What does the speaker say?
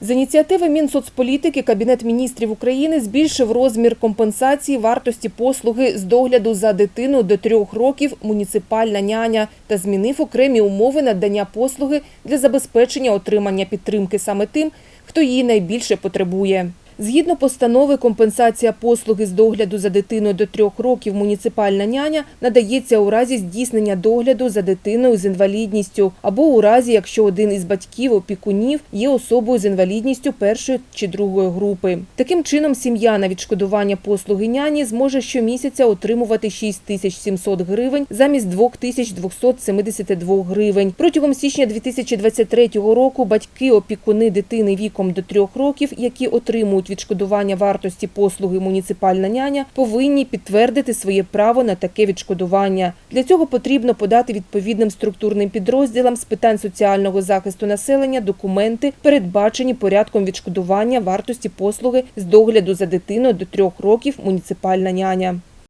З ініціативи Мінсоцполітики Кабінет міністрів України збільшив розмір компенсації вартості послуги з догляду за дитину до трьох років муніципальна няня та змінив окремі умови надання послуги для забезпечення отримання підтримки саме тим, хто її найбільше потребує. Згідно постанови, компенсація послуги з догляду за дитиною до трьох років муніципальна няня надається у разі здійснення догляду за дитиною з інвалідністю або у разі, якщо один із батьків опікунів є особою з інвалідністю першої чи другої групи. Таким чином, сім'я на відшкодування послуги няні зможе щомісяця отримувати 6700 гривень замість 2272 гривень. Протягом січня 2023 року батьки-опікуни дитини віком до трьох років, які отримують відшкодування вартості послуги муніципальна няня, повинні підтвердити своє право на таке відшкодування. Для цього потрібно подати відповідним структурним підрозділам з питань соціального захисту населення документи, передбачені порядком відшкодування вартості послуги з догляду за дитиною до трьох років муніципальна няня.